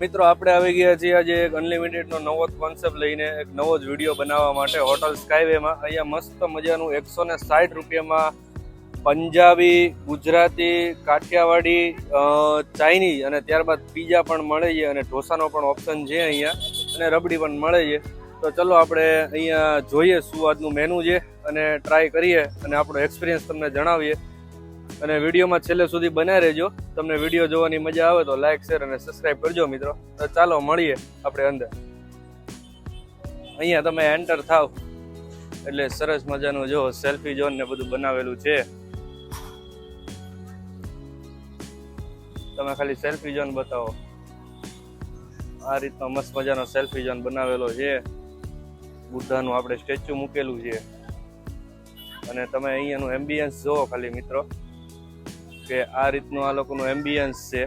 મિત્રો, આપણે આવી ગયા છીએ આજે એક અનલિમિટેડનો નવો કોન્સેપ્ટ લઈને એક નવો જ વીડિયો બનાવવા માટે હોટલ સ્કાયવેમાં અહીંયા મસ્ત મજાનું એકસો ને સાઠ રૂપિયામાં પંજાબી, ગુજરાતી, કાઠિયાવાડી ચાઇનીઝ અને ત્યારબાદ પીઝા પણ મળે છે અને ઢોસાનો પણ ઓપ્શન છે અહીંયા અને રબડી પણ મળે છે. તો ચલો આપણે અહીંયા જોઈએ શું આજનું મેનુ છે અને ટ્રાય કરીએ અને આપણો એક્સપિરિયન્સ તમને જણાવીએ. અને વિડીયોમાં છેલ્લે સુધી બનાવી રહેજો. તમને વીડિયો જોવાની મજા આવે તો લાઈક શેર અને સબસ્ક્રાઈબ કરજો મિત્રો. તો ચાલો મળીએ આપણે અંદર. અહીંયા તમે એન્ટર થાવ. એટલે સરસ મજાનું જો સેલ્ફી ઝોન ને બધું બનાવેલું છે. તમે ખાલી સેલ્ફી ઝોન બતાવો. આ રીતનો મસ્ત મજાનો સેલ્ફી ઝોન બનાવેલો છે. બુદ્ધાનું આપણે સ્ટેચ્યુ મૂકેલું છે. અને તમે અહીંયાનું એમ્બિયન્સ જોવો ખાલી મિત્રો. કે આ રીતનું આ લોકોનું એમ્બિયન્સ છે.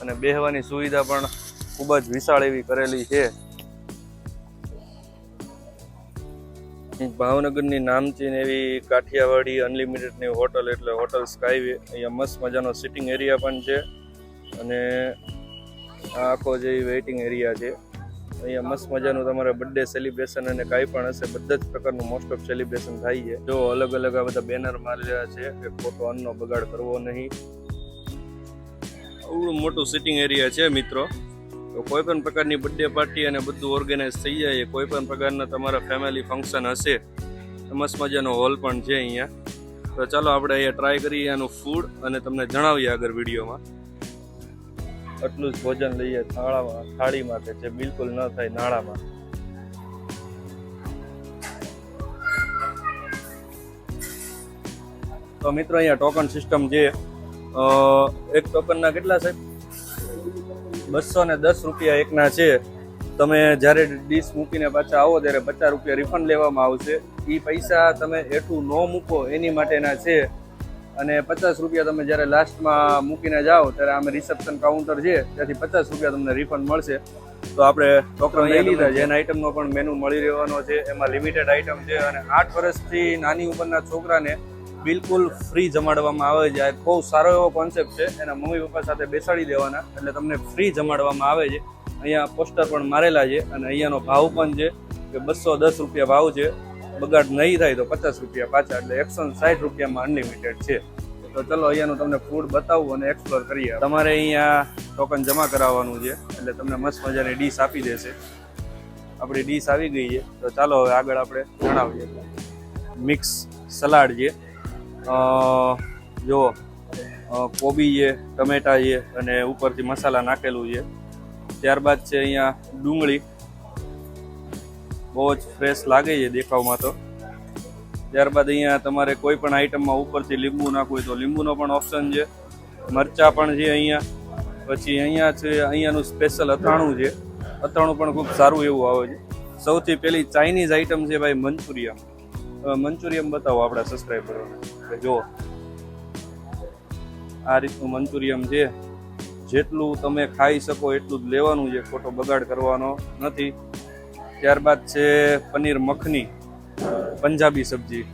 અને બેહવાની સુવિધા પણ ખૂબ જ વિશાળ એવી કરેલી છે. ભાવનગરની નામચીન એવી કાઠિયાવાડી અનલિમિટેડની હોટલ એટલે હોટલ સ્કાય અહીંયા મસ્ત મજાનો સિટિંગ એરિયા પણ છે. અને આખો જે વેઇટિંગ એરિયા છે. અહીંયા મસ્ત મજાનું તમારે બર્થડે સેલિબ્રેશન અને કાંઈ પણ હશે, બધા જ પ્રકારનું મોસ્ટ ઓફ સેલિબ્રેશન થાય છે. જો અલગ અલગ આ બધા બેનર મારેલા છે, કે ખોટો અન્નનો બગાડ કરવો નહીં. આવડું મોટું સિટિંગ એરિયા છે મિત્રો. તો કોઈ પણ પ્રકારની બર્થડે પાર્ટી અને બધું ઓર્ગેનાઇઝ થઈ જાય કોઈ પણ પ્રકારના તમારા ફેમિલી ફંક્શન હશે મસ્ત મજાનો હોલ પણ છે અહીંયા. તો ચાલો આપણે અહીંયા ટ્રાય કરીએ આનું ફૂડ અને તમને જણાવીએ આગળ વિડીયોમાં. આટલું જ ભોજન લઈએ થાળામાં થાળીમાં કે જે બિલકુલ ન થાય નાળામાં. તો મિત્રો, અહીંયા ટોકન સિસ્ટમ છે એક ટોકનના કેટલા છે? બસો ને દસ રૂપિયા એકના છે. તમે જ્યારે ડીશ મૂકીને પાછા આવો ત્યારે પચાસ રૂપિયા રિફંડ લેવામાં આવશે. એ પૈસા તમે એટલું ન મૂકો, એની માટેના છે. અને પચાસ રૂપિયા તમે જ્યારે લાસ્ટમાં મૂકીને જાઓ ત્યારે અમે રિસેપ્શન કાઉન્ટર છે ત્યાંથી પચાસ રૂપિયા તમને રિફંડ મળશે. તો આપણે ટોકન લઈ લીધા જેન આઈટમનો પણ મેનુ મળી રહેવાનો છે. એમાં લિમિટેડ આઈટમ છે અને આઠ વર્ષથી નાની ઉંમરના છોકરાને બિલકુલ ફ્રી જમાડવામાં આવે છે. આ બહુ સારો એવો કોન્સેપ્ટ છે. એના મમ્મી પપ્પા સાથે બેસાડી દેવાના એટલે તમને ફ્રી જમાડવામાં આવે છે. અહીંયા પોસ્ટર પણ મારેલા છે અને અહીંયાનો ભાવ પણ છે કે બસો દસ રૂપિયા ભાવ છે. બગાડ નહીં થાય તો પચાસ રૂપિયા પાછા, એટલે એકસો સાઠ રૂપિયામાં અનલિમિટેડ છે. તો ચલો અહીંયાનું તમને ફૂડ બતાવું અને એક્સપ્લોર કરીએ તમારે અહીંયા ટોકન જમા કરાવવાનું છે, એટલે તમને મસ્ત મજાની ડીશ આપી દેશે. આપણી ડીશ આવી ગઈ છે. તો ચાલો હવે આગળ આપણે જણાવીએ. મિક્સ સલાડ છે. જો કોબી છે, ટમેટા છે અને ઉપરથી મસાલા નાખેલું છે. ત્યારબાદ છે અહીંયા ડુંગળી. બહુ જ ફ્રેશ લાગે છે દેખાવમાં તો. ત્યારબાદ અહીંયા તમારે કોઈ પણ આઈટમમાં ઉપરથી લીંબુ નાખવું હોય તો લીંબુનો પણ ઓપ્શન છે. મરચાં પણ છે અહીંયા. પછી અહીંયા છે, અહીંયાનું સ્પેશિયલ અથાણું છે. અથાણું પણ ખૂબ સારું એવું આવે છે. સૌથી પહેલી ચાઇનીઝ આઈટમ છે ભાઈ મંચુરિયમ મંચુરિયમ બતાવો આપણા સબસ્ક્રાઈબરોને કે જો આ રીતનું મંચુરિયમ છે. જેટલું તમે ખાઈ શકો એટલું જ લેવાનું છે. ખોટો બગાડ કરવાનો નથી. ત્યારબાદ છે પનીર મખની, પંજાબી સબ્જી.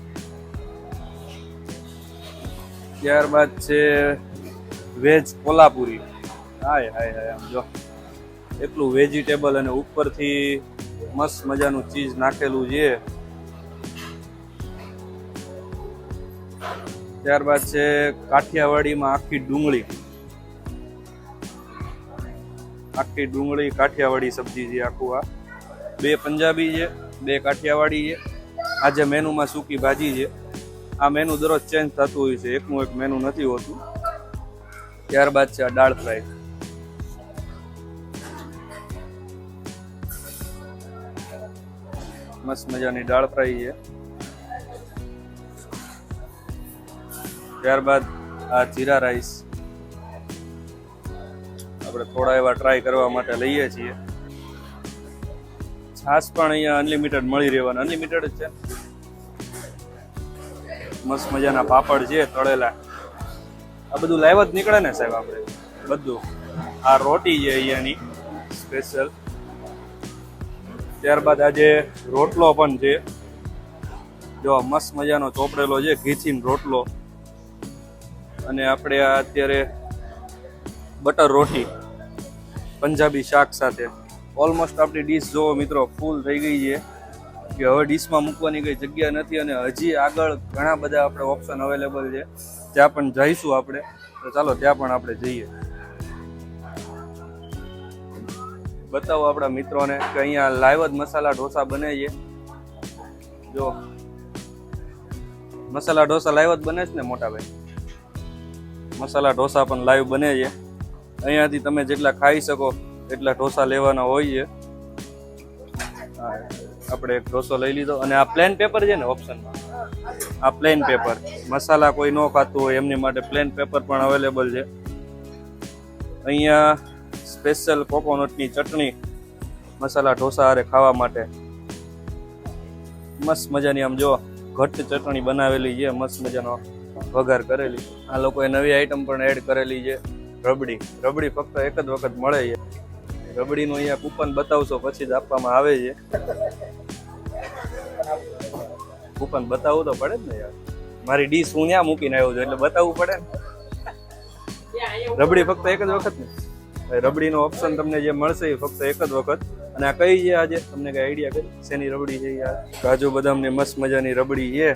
ત્યારબાદ છે વેજ કોલ્હાપુરી. હાય હાય હાય, આમ જો. એટલું વેજીટેબલ અને ઉપરથી મસ્ત મજાનું ચીઝ નાખેલું છે. ત્યારબાદ છે કાઠિયાવાડીમાં આખી ડુંગળી. આખી ડુંગળી કાઠિયાવાડી સબ્જી છે આખું આ. બે પંજાબી છે, બે કાઠિયાવાડી છે. આજે મેનુમાં સૂકી ભાજી છે. આ મેનુ દરરોજ ચેન્જ થતું હોય છે, એકનું એક મેનુ નથી હોતું. ત્યારબાદ છે આ દાળ ફ્રાય. મસ્ત મજાની દાળ ફ્રાય છે. ત્યારબાદ આ જીરા રાઈસ. આપણે થોડા એવા ટ્રાય કરવા માટે લઈએ છીએ. છાશ પણ અહીંયા અનલિમિટેડ મળી રહેવાના. અનલિમિટેડ જ છે. મસ્ત મજાના પાપડ છે, તળેલા. આ બધું લાઈવ જ નીકળે ને સાહેબ આપણે? બધું. આ રોટી છે અહીંયાની સ્પેશિયલ ત્યારબાદ આજે રોટલો પણ છે. જો, મસ્ત મજાનો ચોપડેલો છે ઘીથીન રોટલો. અને આપણે આ અત્યારે બટર રોટી, પંજાબી શાક સાથે. ઓલમોસ્ટ આપણી ડીશ જોવો મિત્રો ફૂલ થઈ ગઈ છે. કે હવે ડીશમાં મૂકવાની કંઈ જગ્યા નથી અને હજી આગળ ઘણા બધા આપણે ઓપ્શન અવેલેબલ છે. ત્યાં પણ જઈશું આપણે, તો ચાલો ત્યાં પણ આપણે જઈએ. બતાવો આપણા મિત્રોને કે અહીંયા લાઈવ જ મસાલા ઢોસા બને છે. જો, મસાલા ઢોસા લાઈવ જ બને છે ને મોટા ભાઈ? મસાલા ઢોસા પણ લાઈવ બને છે. અહીંયાથી તમે જેટલા ખાઈ શકો એટલા ઢોસા લેવાના હોય છે હા, આપણે એક ઢોસો લઈ લીધો. અને આ પ્લેન પેપર છે ને ઓપ્શનમાં આ પ્લેન પેપર મસાલા કોઈ ન ખાતું હોય એમની માટે પ્લેન પેપર પણ અવેલેબલ છે. અહીંયા સ્પેશિયલ કોકોનટની ચટણી મસાલા ઢોસા હારે ખાવા માટે. મસ્ત મજાની આમ જો ઘટ્ટ ચટણી બનાવેલી છે મસ્ત મજાનો વઘાર કરેલી. આ લોકોએ નવી આઈટમ પણ એડ કરેલી છે રબડી. રબડી ફક્ત એક જ વખત મળે છે. રબડીનું અહીંયા કૂપન બતાવશો, પછી જ આપવામાં આવે છે. કૂપન બતાવવું તો પડે ને યાર. મારી ડીશ હું ત્યાં મૂકીને આવ્યો છું, એટલે બતાવવું પડે ને. રબડી ફક્ત એક જ વખત ને? રબડીનો ઓપ્શન તમને જે મળશે એ ફક્ત એક જ વખત. અને આ કઈ છે આજે? તમને કઈ આઈડિયા કરી? શેની રબડી છે યાર કાજુ બદામની મસ્ત મજાની રબડી છે.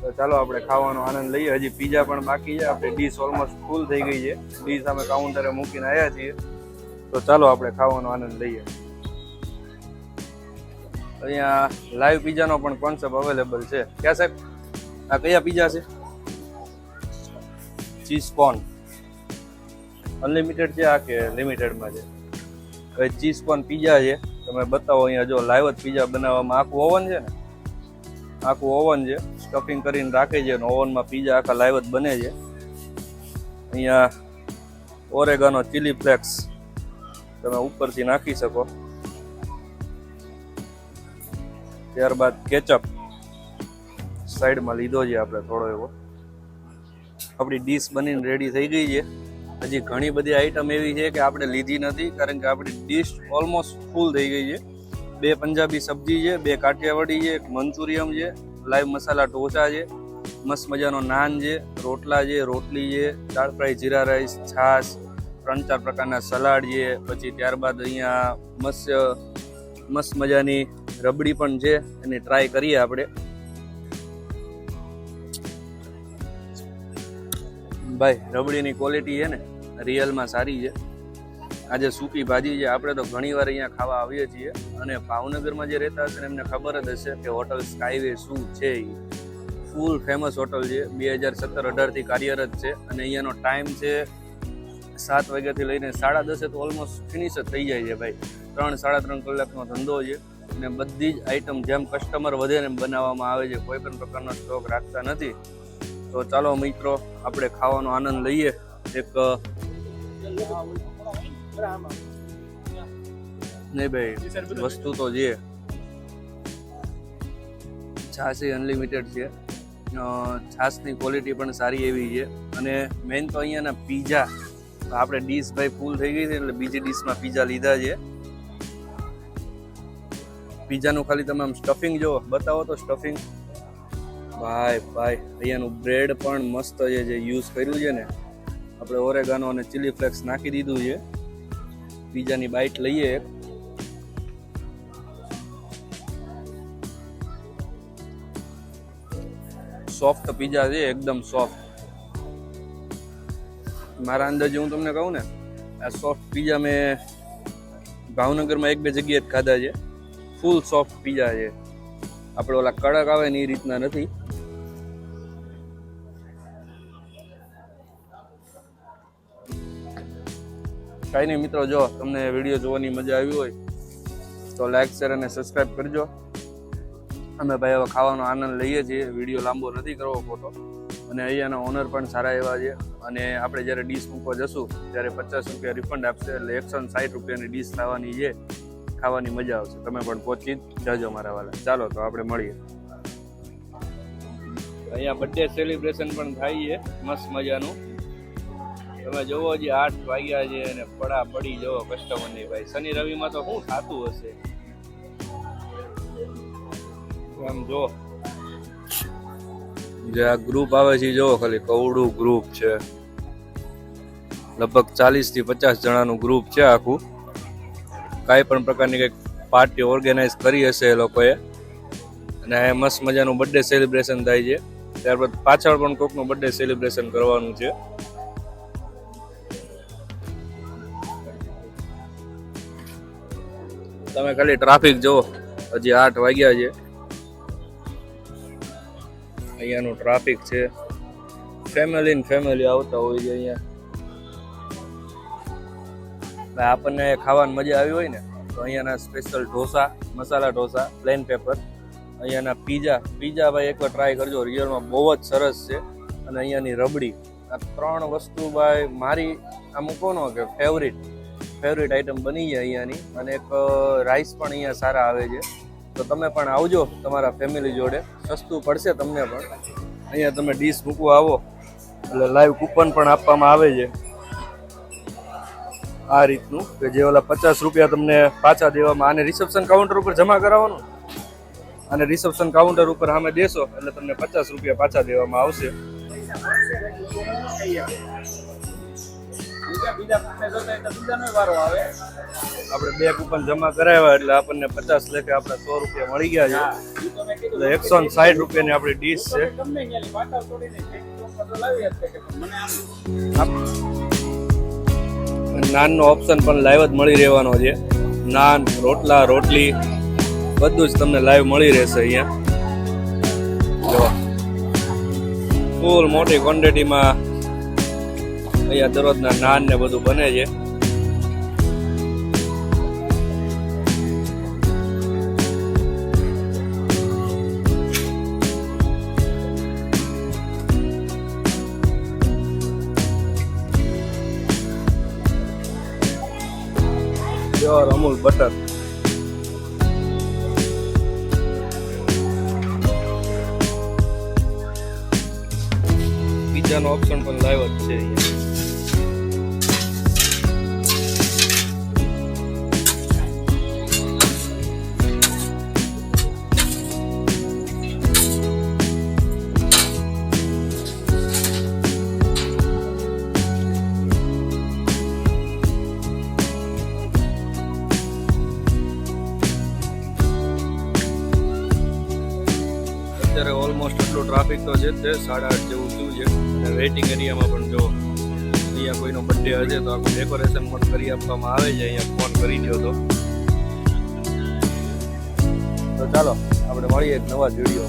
તો ચાલો આપણે ખાવાનો આનંદ લઈએ. હજી પીઝા પણ બાકી છે. આપણે ડીશ ઓલમોસ્ટ ફૂલ થઈ ગઈ છે. ડીશ અમે કાઉન્ટરે મૂકીને આવ્યા છીએ. તો ચાલો આપણે ખાવાનો આનંદ લઈએ. અહીંયા લાઈવ પીઝાનો પણ કોન્સેપ્ટ અવેલેબલ છે. ક્યાં સાહેબ આ કયા પીઝા છે? ચીઝ કોર્ન અનલિમિટેડ છે આ કે લિમિટેડમાં છે? હવે ચીઝ કોર્ન પીઝા છે. તમે બતાવો અહીંયા જો લાઈવ જ પીઝા બનાવવામાં આખું ઓવન છે ને? આખું ઓવન છે. સ્ટફિંગ કરીને રાખે છે અને ઓવનમાં પીઝા આખા લાઈવ જ બને છે. અહીંયા ઓરેગાનો ચીલી ફ્લેક્સ તમે ઉપરથી નાખી શકો. ત્યારબાદ કેચઅપ સાઈડમાં લીધો છે આપણે થોડો એવો. આપણી ડીશ બનીને રેડી થઈ ગઈ છે. હજી ઘણી બધી આઈટમ એવી છે કે આપણે લીધી નથી, કારણ કે આપણી ડીશ ઓલમોસ્ટ ફૂલ થઈ ગઈ છે. બે પંજાબી સબ્જી છે, બે કાઠિયાવાડી છે, એક મંચુરિયમ છે લાઈવ મસાલા ઢોસા છે, મસ્ત મજાનો નાન છે, રોટલા છે, રોટલી છે, દાળ ફ્રાય જીરા રાઈસ, છાશ ત્રણ ચાર પ્રકારના સલાડ છે, પછી ત્યારબાદ અહીંયા મસ્ત મસ્ત મજાની રબડી પણ છે, એની ટ્રાય કરીએ આપણે. ભાઈ, રબડીની ક્વોલિટી છે ને, રિયલમાં સારી છે. આજે સૂકી ભાજી છે, આપણે તો ઘણી વાર અહીંયા ખાવા આવીએ છીએ, અને ભાવનગરમાં જે રહેતા હશે એમને ખબર જ હશે કે હોટલ સ્કાયવે શું છે એ ફૂલ ફેમસ હોટલ છે, બે હજાર સત્તર અઢારથી કાર્યરત છે, અને અહીંયાનો ટાઈમ છે સાત વાગ્યાથી લઈને સાડા દસે તો ઓલમોસ્ટ ફિનિશ જ થઈ જાય છે ભાઈ. ત્રણ, સાડા ત્રણ કલાકનો ધંધો છે અને બધી જ આઈટમ જેમ કસ્ટમર વધે એમ બનાવવામાં આવે છે, કોઈ પણ પ્રકારનો સ્ટોક રાખતા નથી. તો ચાલો મિત્રો, આપણે ખાવાનો આનંદ લઈએ. એક નહીં ભાઈ, વસ્તુ તો છે. છાસી અનલિમિટેડ છે. છાસની ક્વોલિટી પણ સારી એવી છે. અને મેઇન તો અહીંયાના પીઝા આપણે ડીશ ભાઈ ફૂલ થઈ ગઈ છે એટલે બીજી ડીશમાં પીઝા લીધા છે. પીઝાનું ખાલી તમે આમ સ્ટફિંગ જો બતાવો તો સ્ટફિંગ ભાઈ ભાઈ, અહીંયાનું બ્રેડ પણ મસ્ત છે જે યુઝ કર્યું છે ને. આપણે ઓરેગાનો અને ચીલી ફ્લેક્સ નાખી દીધું છે. પીઝાની બાઇટ લઈએ સોફ્ટ પીઝા છે, એકદમ સોફ્ટ મારા અંદાજે હું તમને કહું ને, આ સોફ્ટ પીઝા મેં ભાવનગરમાં એક બે જગ્યાએ જ ખાધા છે. ફૂલ સોફ્ટ પીઝા છે. આપણે ઓલા કડક આવે ને એ રીતના નથી. કાંઈ નહીં મિત્રો, જો તમને વીડિયો જોવાની મજા આવી હોય, તો લાઈક શેર અને સબસ્ક્રાઈબ કરજો. અમે ભાઈ હવે ખાવાનો આનંદ લઈએ છીએ. વીડિયો લાંબો નથી કરવો ખોટો. અને અહીંયાના ઓનર પણ સારા એવા છે. અને આપણે જ્યારે ડીશ મૂકવા જશું, ત્યારે પચાસ રૂપિયા રિફંડ આપશે એટલે એકસો સાઠ રૂપિયાની ડીશ ખાવાની છે. ખાવાની મજા આવશે. તમે પણ પહોંચી જાજો મારા વાલા. ચાલો, તો આપણે મળીએ. અહીંયા બર્થડે સેલિબ્રેશન પણ થાય છે. મસ્ત મજાનું. તમે જોવો જે આઠ વાગ્યા છે અને પડા પડી જવો કસ્ટમરની ભાઈ. શનિ રવિમાં તો શું થતું હશે? આમ જો. જે આ ગ્રુપ આવે છે જોવો ખાલી, કવડું ગ્રુપ છે. લગભગ ચાલીસથી પચાસ જણાનું ગ્રુપ છે આખું. કાંઈ પણ પ્રકારની કંઈક પાર્ટી ઓર્ગેનાઇઝ કરી હશે એ લોકોએ. અને મસ્ત મજાનું બર્થડે સેલિબ્રેશન થાય છે. ત્યારબાદ પાછળ પણ કોકનું બર્થડે સેલિબ્રેશન કરવાનું છે. તમે ખાલી ટ્રાફિક જુઓ. હજી આઠ વાગ્યા છે. અહીંયાનું ટ્રાફિક છે. ફેમિલી ને ફેમિલી આવતા હોય છે અહીંયા. આપણને ખાવાની મજા આવી હોય ને, તો અહીંયાના special dosa, masala dosa plain paper અહીંયાના પીઝા પીઝા ભાઈ એકવાર ટ્રાય કરજો રિયલમાં બહુ જ સરસ છે. અને અહીંયાની રબડી. આ ત્રણ વસ્તુ ભાઈ મારી, આમ કોનો કે ફેવરિટ ફેવરિટ આઈટમ બની જાય અહીંયાની. અને એક રાઈસ પણ અહીંયા સારા આવે છે. તો તમે પણ આવજો તમારા ફેમિલી જોડે. સસ્તું પડશે તમને પણ. અહીંયા તમે ડીશ મૂકવા આવો. એટલે લાઈવ કૂપન પણ આપવામાં આવે છે. આ રીતનું કે જે ઓલા પચાસ રૂપિયા તમને પાછા દેવામાં આને રિસેપ્શન કાઉન્ટર ઉપર જમા કરાવવાનું. અને રિસેપ્શન કાઉન્ટર ઉપર સામે દેશો એટલે તમને પચાસ રૂપિયા પાછા દેવામાં આવશે. આપણે બે કૂપન જમા કરાવ્યા એટલે આપણને પચાસ લેખે આપણે સો રૂપિયા મળી ગયા છે. એટલે એકસો ને સાઠ રૂપિયાની આપણી ડીશ છે. નાનનો ઓપ્શન પણ લાઈવ જ મળી રહેવાનો છે. નાન રોટલા રોટલી બધું જ તમને લાઈવ મળી રહેશે અહીંયા. જો. ફૂલ મોટી ક્વોન્ટિટીમાં અહીંયા દરરોજના નાન ને બધું બને છે. Pure Amul butter. બીજાનો ઓપ્શન પણ લાવ્યો જ છે અહીંયા. અત્યારે ઓલમોસ્ટ એટલું ટ્રાફિક તો છે તે સાડા આઠ જેવું થયું છે. અને વેઇટિંગ એરિયામાં પણ જો અહીંયા કોઈનો બર્થડે હશે તો આખું ડેકોરેશન પણ કરી આપવામાં આવે છે, અહીંયા ફોન કરી દો તો. ચાલો, આપણે મળીએ નવા વીડિયો